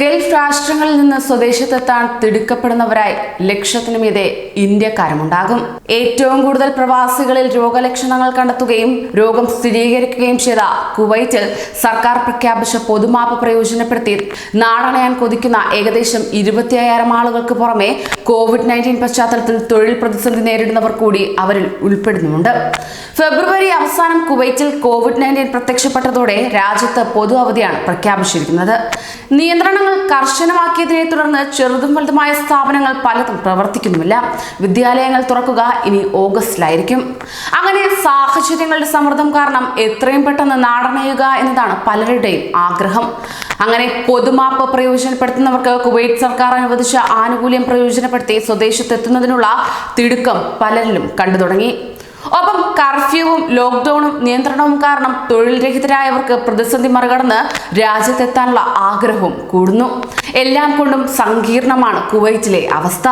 Gulf രാഷ്ട്രങ്ങളിൽ നിന്ന് സ്വദേശത്തെത്താൻ തിടുക്കപ്പെടുന്നവരായി ലക്ഷത്തിനു മീതെ ഇന്ത്യക്കാരുമുണ്ടാകും. ഏറ്റവും കൂടുതൽ പ്രവാസികളിൽ രോഗലക്ഷണങ്ങൾ കണ്ടെത്തുകയും രോഗം സ്ഥിരീകരിക്കുകയും ചെയ്ത കുവൈറ്റിൽ സർക്കാർ പ്രഖ്യാപിച്ച പൊതുമാപ്പ് പ്രയോജനപ്പെടുത്തി നാടണയാൻ കൊതിക്കുന്ന ഏകദേശം ഇരുപത്തിയ്യായിരം ആളുകൾക്ക് പുറമെ കോവിഡ് നയന്റീൻ പശ്ചാത്തലത്തിൽ തൊഴിൽ പ്രതിസന്ധി നേരിടുന്നവർ കൂടി അവരിൽ ഉൾപ്പെടുന്നുണ്ട് ഫെബ്രുവരി അവസാനം കുവൈറ്റിൽ കോവിഡ് നയന്റീൻ പ്രത്യക്ഷപ്പെട്ടതോടെ രാജ്യത്ത് പൊതു അവധിയാണ് പ്രഖ്യാപിച്ചിരിക്കുന്നത്. നിയന്ത്രണങ്ങൾ കർശനമാക്കിയതിനെ തുടർന്ന് ചെറുതും വലുതുമായ സ്ഥാപനങ്ങൾ പലതും പ്രവർത്തിക്കുന്നുമില്ല. വിദ്യാലയങ്ങൾ തുറക്കുക ഇനി ഓഗസ്റ്റിലായിരിക്കും. അങ്ങനെ സാഹചര്യങ്ങളുടെ സമ്മർദ്ദം കാരണം എത്രയും പെട്ടെന്ന് നാടണയുക എന്നതാണ് പലരുടെയും ആഗ്രഹം. അങ്ങനെ പൊതുമാപ്പ് പ്രയോജനപ്പെടുത്തുന്നവർക്ക് കുവൈറ്റ് സർക്കാർ അനുവദിച്ച ആനുകൂല്യം പ്രയോജനപ്പെടുത്തി സ്വദേശത്തെത്തുന്നതിനുള്ള തിടുക്കം പലരിലും കണ്ടു തുടങ്ങി ഒപ്പം കർഫ്യൂവും ലോക്ക്ഡൌണും നിയന്ത്രണവും കാരണം തൊഴിൽ രഹിതരായവർക്ക് പ്രതിസന്ധി മറികടന്ന് രാജ്യത്തെത്താനുള്ള ആഗ്രഹവും കൂടുന്നു. എല്ലാം കൊണ്ടും സങ്കീർണമാണ് കുവൈറ്റിലെ അവസ്ഥ.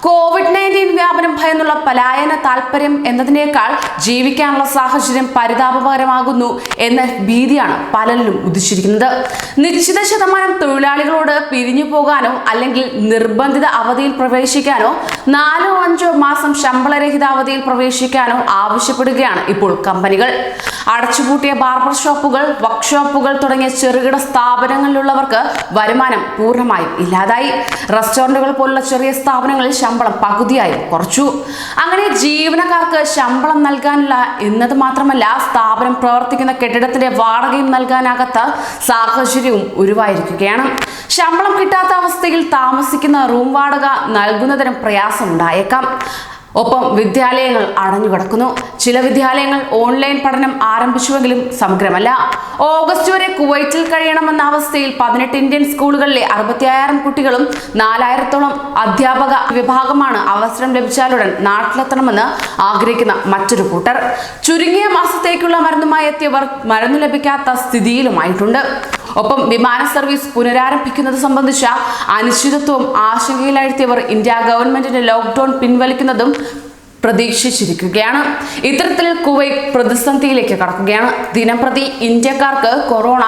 കോവിഡ് നയന്റീൻ വ്യാപനം ഭയന്നുള്ള പലായന താല്പര്യം എന്നതിനേക്കാൾ ജീവിക്കാനുള്ള സാഹചര്യം പരിതാപകരമാകുന്നു എന്ന ഭീതിയാണ് പലരിലും ഉദിച്ചിരിക്കുന്നത്. നിശ്ചിത ശതമാനം തൊഴിലാളികളോട് പിരിഞ്ഞു പോകാനോ അല്ലെങ്കിൽ നിർബന്ധിത അവധിയിൽ പ്രവേശിക്കാനോ നാലോ അഞ്ചോ മാസം ശമ്പളരഹിത അവധിയിൽ പ്രവേശിക്കാനോ ആവശ്യപ്പെടുകയാണ് ഇപ്പോൾ കമ്പനികൾ. അടച്ചുപൂട്ടിയ ബാർബർ ഷോപ്പുകൾ വർക്ക്ഷോപ്പുകൾ തുടങ്ങിയ ചെറുകിട സ്ഥാപനങ്ങളിലുള്ളവർക്ക് വരുമാനം പൂർണമായും ഇല്ലാതായി. റെസ്റ്റോറന്റുകൾ പോലുള്ള ചെറിയ സ്ഥാപനങ്ങളിൽ ശമ്പളം പകുതിയായി കുറച്ചു. അങ്ങനെ ജീവനക്കാർക്ക് ശമ്പളം നൽകാനില്ല എന്നത് മാത്രമല്ല സ്ഥാപനം പ്രവർത്തിക്കുന്ന കെട്ടിടത്തിന്റെ വാടകയും നൽകാനാകാത്ത സാഹചര്യവും ഉരുവായിരിക്കുകയാണ്. ശമ്പളം കിട്ടാത്ത അവസ്ഥയിൽ താമസിക്കുന്ന റൂം വാടക നൽകുന്നതിനും പ്രയാസമുണ്ടായേക്കാം. ഒപ്പം വിദ്യാലയങ്ങൾ അടഞ്ഞുകിടക്കുന്നു ചില വിദ്യാലയങ്ങൾ ഓൺലൈൻ പഠനം ആരംഭിച്ചുവെങ്കിലും സമഗ്രമല്ല. ഓഗസ്റ്റ് വരെ കുവൈറ്റിൽ കഴിയണമെന്ന അവസ്ഥയിൽ പതിനെട്ട് ഇന്ത്യൻ സ്കൂളുകളിലെ അറുപത്തിയായിരം കുട്ടികളും നാലായിരത്തോളം അധ്യാപക വിഭാഗമാണ് അവസരം ലഭിച്ചാലുടൻ നാട്ടിലെത്തണമെന്ന് ആഗ്രഹിക്കുന്ന മറ്റൊരു കൂട്ടർ. ചുരുങ്ങിയ മാസത്തേക്കുള്ള മരുന്നുമായി എത്തിയവർ മരുന്ന് ലഭിക്കാത്ത സ്ഥിതിയിലുമായിട്ടുണ്ട്. ഒപ്പം വിമാന സർവീസ് പുനരാരംഭിക്കുന്നത് സംബന്ധിച്ച അനിശ്ചിതത്വം ആശങ്കയിലാഴ്ത്തിയവർ ഇന്ത്യ ഗവൺമെന്റിന്റെ ലോക്ക്ഡൌൺ പിൻവലിക്കുന്നതും പ്രതീക്ഷിച്ചിരിക്കുകയാണ്. ഇത്തരത്തിൽ കുവൈറ്റ് പ്രതിസന്ധിയിലേക്ക് കടക്കുകയാണ്. ദിനംപ്രതി ഇന്ത്യക്കാർക്ക് കൊറോണ